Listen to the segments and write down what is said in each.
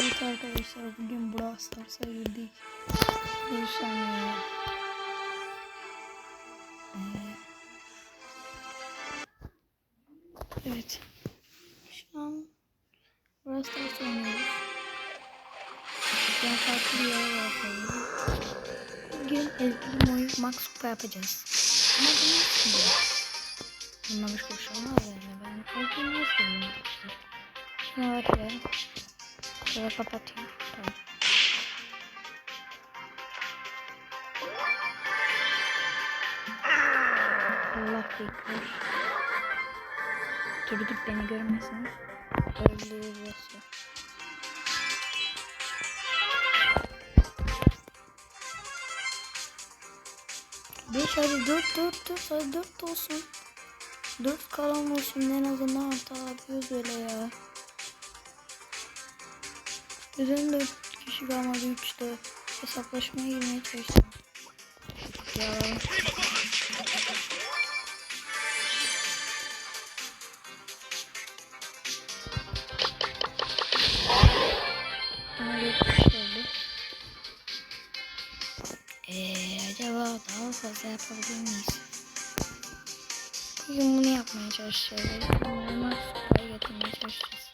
Evet arkadaşlar bugün Brawl Stars'a girdik. Bir saniye. Ee, Evet. Şu an Brawl Stars oynuyoruz. Ben farklı bir yere bakalım. Bugün ezgilim oyun Max Kupa yapacağız. Ama bu Bununla bir kuş olmaz yani. Ben ezgimi nasıl oynayayım? Şuna başlayalım. Şöyle kapatayım. Tamam. Allah bekler. Dur gidip beni görmesin. Burası. Beş hadi dört dört dört hadi dört olsun. Dört kalan olsun en azından hata yapıyoruz öyle ya. Neden dört kişi kalmadı üçte hesaplaşmaya girmeye çalıştım. Ya. Eee acaba daha fazla yapabilir miyiz? Bugün bunu yapmaya çalışacağız. Normal süper getirmeye çalışacağız.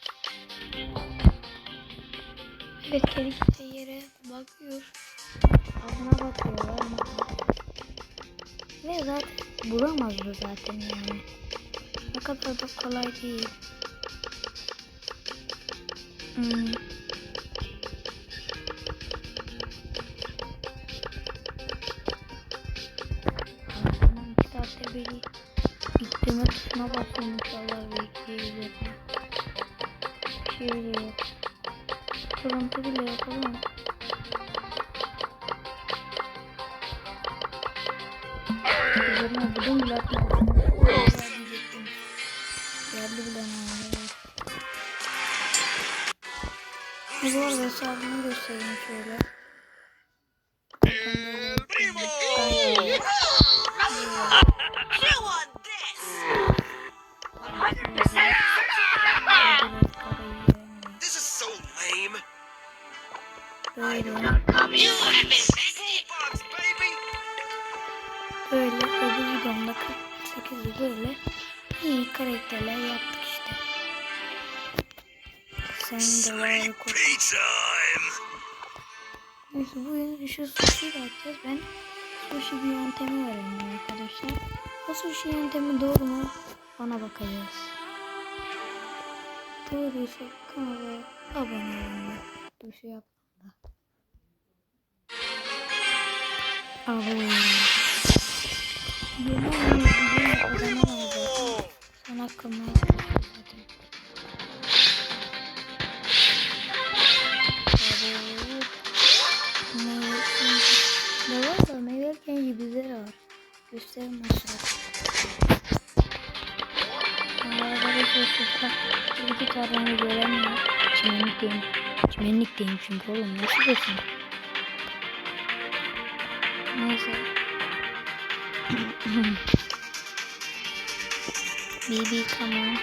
Evet kedi gittiği yere bakıyor. Ağzına bakıyor ama. Ve zaten vuramazdı zaten yani. Ne kadar da kolay değil. Hmm. Gittiğime tuşuna basıyorum inşallah bekleyebilirim. Bir şey bile yok. Kırıntı bile yok oğlum. Üzerine budum bile atmadım. Geldi bile yani. Bu arada hesabımı göstereyim şöyle. This is so lame. Böyle. Have infested. Bugs, baby. Böyle öbür videomda 48'i böyle iyi karakterler yaptık işte. Senin de var time. Neyse bugün şu sushi de atacağız. Ben sushi bir yöntemi öğrendim arkadaşlar. O sushi yöntemi doğru mu? Ona bakacağız. Doğruysa kanala abone olun. Dur şey yapma da. Abone olun. Yeni bir kazanamadım. Son hakkımı. Ne var da meyve genci bizler var. Gösterim aşağı. Arkadaşlar sokak bir kararını göremiyor. Çimenlikteyim. Çimenlikteyim çünkü oğlum nasıl desin? Neyse. BB come on.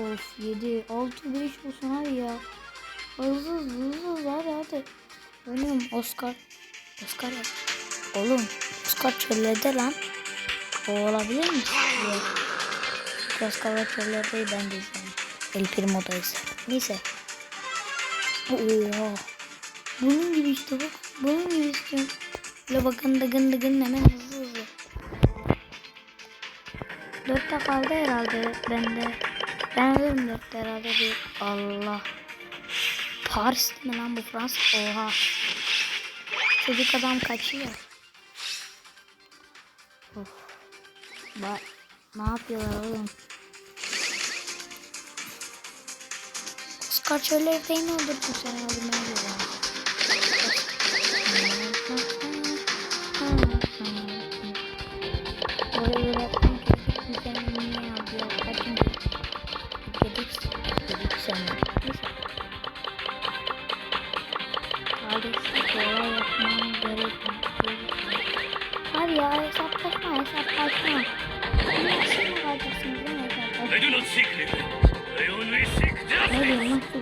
Of 7 6 5 olsun hadi ya. Hızlı hızlı hızlı hadi hadi. Oğlum Oscar. Oscar yap. Oğlum Oscar çöllerde lan. O olabilir mi? Yok. Oscar çöllerde ben de izledim. El Primo'dayız. Neyse. Oha. Bunun gibi işte bak. Bunun gibi istiyorum. Böyle bakın dıgın dıgın hemen hızlı hızlı. Dörtte kaldı herhalde bende. Ben ölürüm dörtte herhalde bir. Allah. Paris mi lan bu Fransa? Oha. Çocuk adam kaçıyor. Of. Bak. Ne yapıyorlar oğlum? Karşöyle eteğini öldürdüm seni öldürmeye geliyorum. Ne diyorum lan?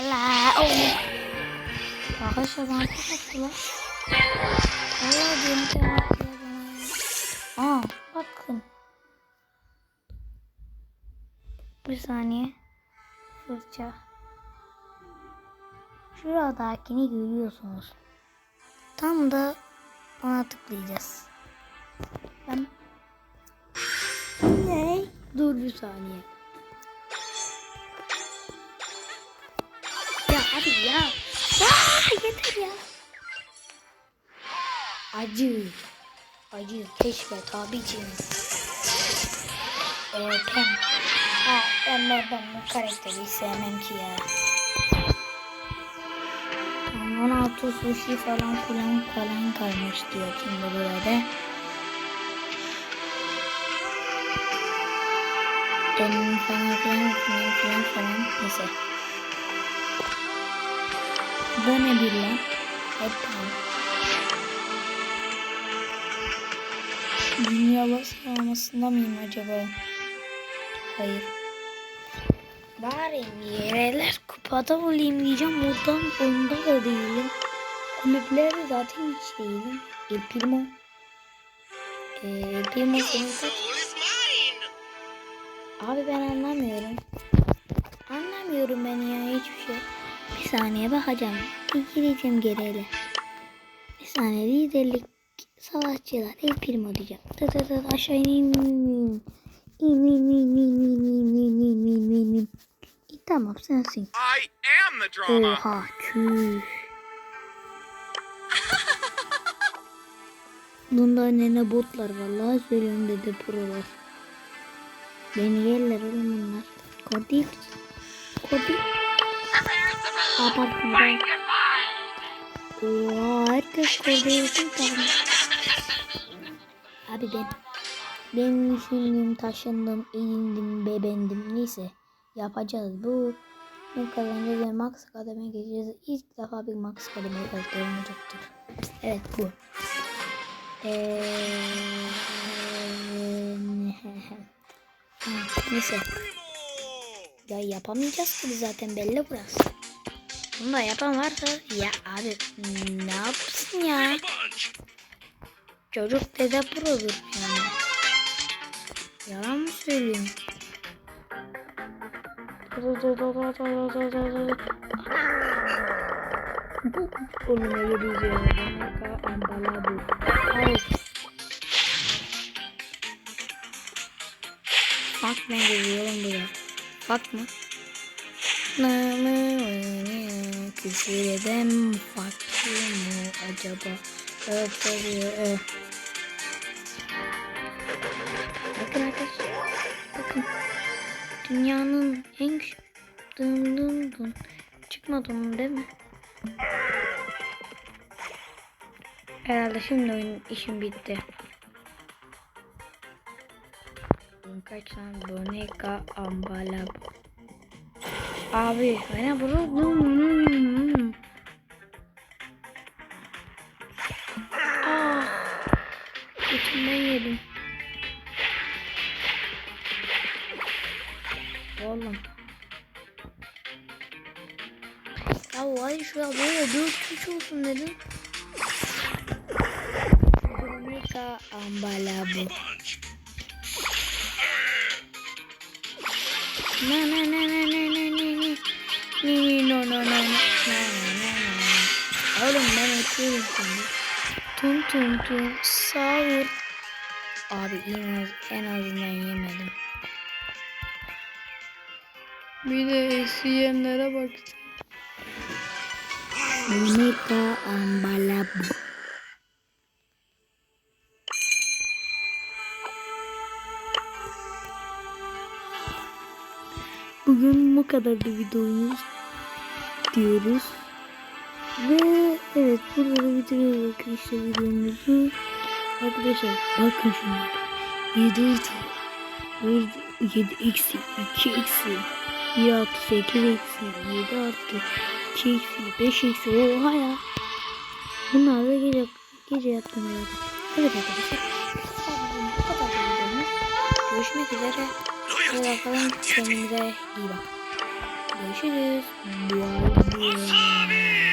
Lan. Oh. Arkadaşlar bana çok attılar. Valla beni de attılar bana. Aa bakın. Bir saniye. Fırça. Şuradakini görüyorsunuz. Tam da ona tıklayacağız. Ben ne? Dur bir saniye. Hadi ya. Aa, yeter ya. Acı. Acı keşfet abicim. Ee, ben, ha, ben, ben, ben bu karakteri sevmem ki ya. Tamam, 16 sushi falan filan falan kalmış diyor şimdi burada. Benim falan filan filan filan falan neyse. Bu ne bir lan? Hep. Dünya sıralamasında mıyım acaba? Hayır. Bari yereler kupada olayım diyeceğim. Oradan oyunda da değilim. Kulüplerde zaten hiç değilim. El Primo. Ee, Primo. Abi ben anlamıyorum. Anlamıyorum ben ya hiçbir şey. Saniye bakacağım. Gireceğim geri. Bir saniye liderlik savaşçılar el primo diyeceğim. Tı tı tı aşağı in in in. İn in in in in in in in in in. İyi, Tamam sensin. I am the drama. Oha tüh. Bunda nene botlar vallahi söylüyorum dedi prolar. Beni yerler oğlum bunlar. Kordi. Kordi. Abartmadan. Oha herkes. Abi ben. Ben düşündüm, taşındım, eğindim, bebendim. Neyse yapacağız bu. Ne kazanacağız ve max kademe geçeceğiz. İlk defa bir max kademe karakter olacaktır. Evet bu. Ha, Neyse. Ya yapamayacağız ki zaten belli burası. Bunu da yapan varsa ya abi ne yapsın ya? Çocuk dede produr yani. Yalan mı söylüyorum? Oğlum öyle diyeceğim. Banaka ambala bu. Ay. Fuck ne geliyor oğlum buraya? Fuck mı? Küfür edem fuck mu acaba? Evet evet. Bakın arkadaşlar. Bakın. Dünyanın en dın dın dın. Çıkmadı mı değil mi? Herhalde şimdi oyun işim bitti. Kaç tane boneka ambala Abi bana vuruldum. Ah. İçimden yedim. Oğlum. Ya vay şuraya böyle dört üç olsun dedim. Boneka ambala bu. Na na Tüm tüm tüm sağır. Abi en, az, en azından yemedim. Bir de eksi yemlere baktım. Mega ambalab. Bugün bu kadardı videomuz diyoruz. Ve evet burada da bitiriyoruz arkadaşlar videomuzu. Arkadaşlar bakın şuna. 7 artı 7 eksi 2 eksi 1 artı 8 eksi 7 artı 2 eksi 5 eksi oha ya. Bunlar da gece, gece yaptım ya. Evet arkadaşlar. Bu kadar videomuz. Görüşmek üzere. Hadi bakalım kendinize iyi bak. Görüşürüz. Bye bye.